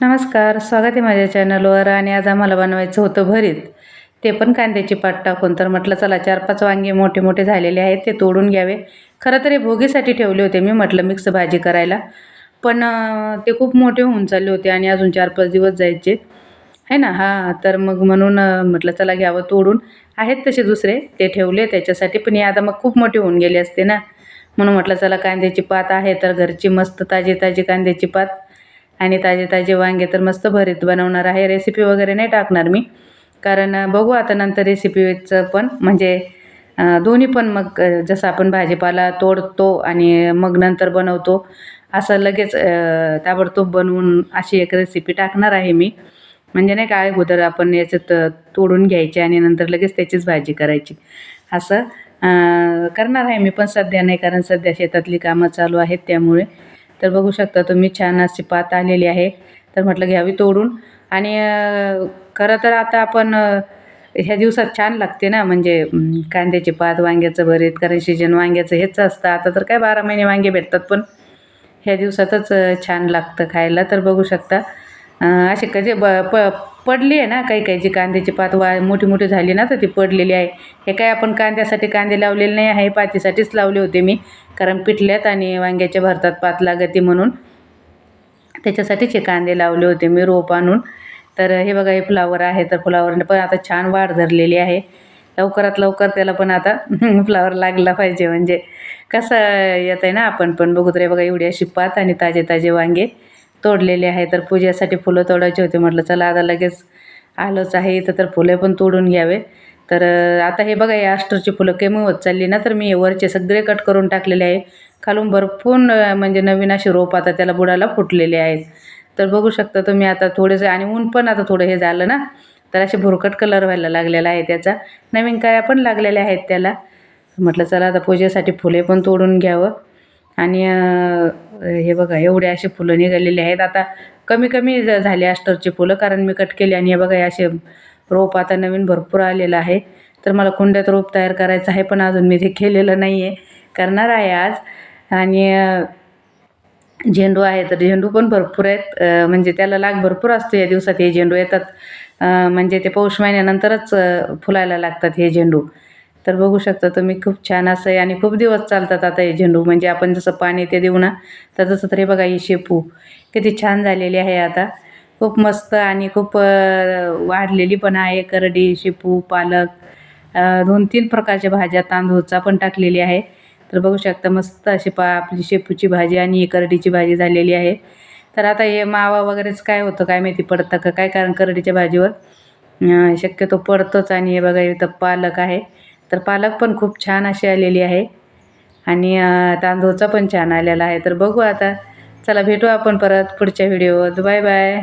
नमस्कार स्वागत आहे माझ्या चॅनलवर आणि आज आम्हाला बनवायचं होतं भरीत. ते पण कांद्याची पात टाकून तर म्हटलं चला चार पाच वांगे मोठे मोठे झालेले आहेत ते तोडून घ्यावे. खरं तर हे भोगीसाठी ठेवले होते मी म्हटलं मिक्स भाजी करायला. पण ते खूप मोठे होऊन चालले होते आणि अजून चार पाच दिवस जायचे. आहे ना? हां तर मग म्हणून म्हटलं चला घ्यावं तोडून. आहेत तसे दुसरे ते ठेवले त्याच्यासाठी पण हे आता मग खूप मोठे होऊन गेले असते ना. म्हणून म्हटलं चला कांद्याची पात आहे तर घरची मस्त ताजे ताजे कांद्याची पात आणि ताजे ताजे वांगे तर मस्त भरीत बनवणार आहे. रेसिपी वगैरे नाही टाकणार मी. कारण बघू आता नंतर रेसिपीचं पण. म्हणजे दोन्ही पण मग जसं आपण भाजीपाला तोडतो आणि मग नंतर बनवतो असं लगेच ताबडतोब बनवून अशी एक रेसिपी टाकणार आहे मी. म्हणजे नाही काय अगोदर आपण याच्यात त तोडून घ्यायची आणि नंतर लगेच त्याचीच भाजी करायची. असं करणार आहे मी पण सध्या नाही. कारण सध्या शेतातली कामं चालू आहेत त्यामुळे. तर बघू शकता तुम्ही छान अशी पात आलेली आहे. तर म्हटलं घ्यावी तोडून. आणि खरं तर आता आपण ह्या दिवसात छान लागते ना म्हणजे कांद्याची पात वांग्याचं भरीत कारण सीजन वांग्याचं हेच असतं. आता तर काय बारा महिने वांगे भेटतात पण ह्या दिवसातच छान लागतं खायला. तर बघू शकता असे कधी ब प पडली आहे ना काही काही जी कांद्याची पात वा मोठी मोठी झाली ना तर ती पडलेली आहे. हे काय आपण कांद्यासाठी कांदे लावलेले नाही आहे पातीसाठीच लावले होते मी. कारण पिठल्यात आणि वांग्याच्या भरतात पात लागते म्हणून. त्याच्यासाठीच हे कांदे लावले होते मी रोप आणून. तर हे बघा हे फ्लावर आहे तर फ्लावरने पण आता छान वाढ धरलेली आहे. लवकरात लवकर त्याला पण आता फ्लावर लागला पाहिजे. म्हणजे कसं येत आहे ना आपण पण बघू रे बघा एवढी अशी पात आणि ताजे ताजे वांगे. तोडलेले आहे. तर पूजेसाठी फुलं तोडायची होती. म्हटलं चला आता लगेच आलोच आहे. इथं तर फुले पण तोडून घ्यावे. तर आता हे बघा या अष्टरची फुलं कमी होत चालली ना तर मी हे वरचे सगळे कट करून टाकलेले आहे. खालून भरपूर म्हणजे नवीन अशी रोप आता त्याला बुडाला फुटलेले आहेत. तर बघू शकता तुम्ही आता थोडेसे आणि ऊन पण आता थोडं हे झालं ना तर असे भुरकट कलर व्हायला लागलेला आहे त्याचा. नवीन काळ्या पण लागलेल्या आहेत त्याला. म्हटलं चला आता पूजेसाठी फुले पण तोडून घ्यावं. आणि हे बघा एवढे असे फुलं निघालेले आहेत. आता कमी कमी ज- झाले अष्टरची फुलं कारण मी कट केली आणि हे बघा असे रोप आता नवीन भरपूर आलेलं आहे. तर मला कुंड्यात रोप तयार करायचं आहे पण अजून मी ते केलेलं नाही आहे करणार आहे आज. आणि झेंडू आहे तर झेंडू पण भरपूर आहेत. म्हणजे त्याला लाग भरपूर असतो या दिवसात हे झेंडू येतात. म्हणजे ते पौष महिन्यानंतरच फुलायला लागतात हे झेंडू. तर बघू शकता तुम्ही खूप छान असं आहे. आणि खूप दिवस चालतात आता हे झेंडू. म्हणजे आपण जसं पाणी ते देऊ ना तर तसं तरी बघा ही शेपू किती छान झालेली आहे आता. खूप मस्त आणि खूप वाढलेली पण आहे. करडी शेपू पालक दोन तीन प्रकारच्या भाज्या तांदूळचा पण टाकलेली आहे. तर बघू शकता मस्त अशी पा आपली शेपूची भाजी आणि ही करडीची भाजी झालेली आहे. तर आता हे मावा वगैरेच काय होतं काय माहिती पडतं का? काय कारण करडीच्या भाजीवर? शक्यतो पडतोच आणि हे बघा इथं पालक आहे. तर पालक पण खूप छान अशी आलेली आहे. आणि तांदूळचा पण छान आलेला आहे. तर बघू आता. चला भेटू आपण परत पुढच्या व्हिडिओत बाय बाय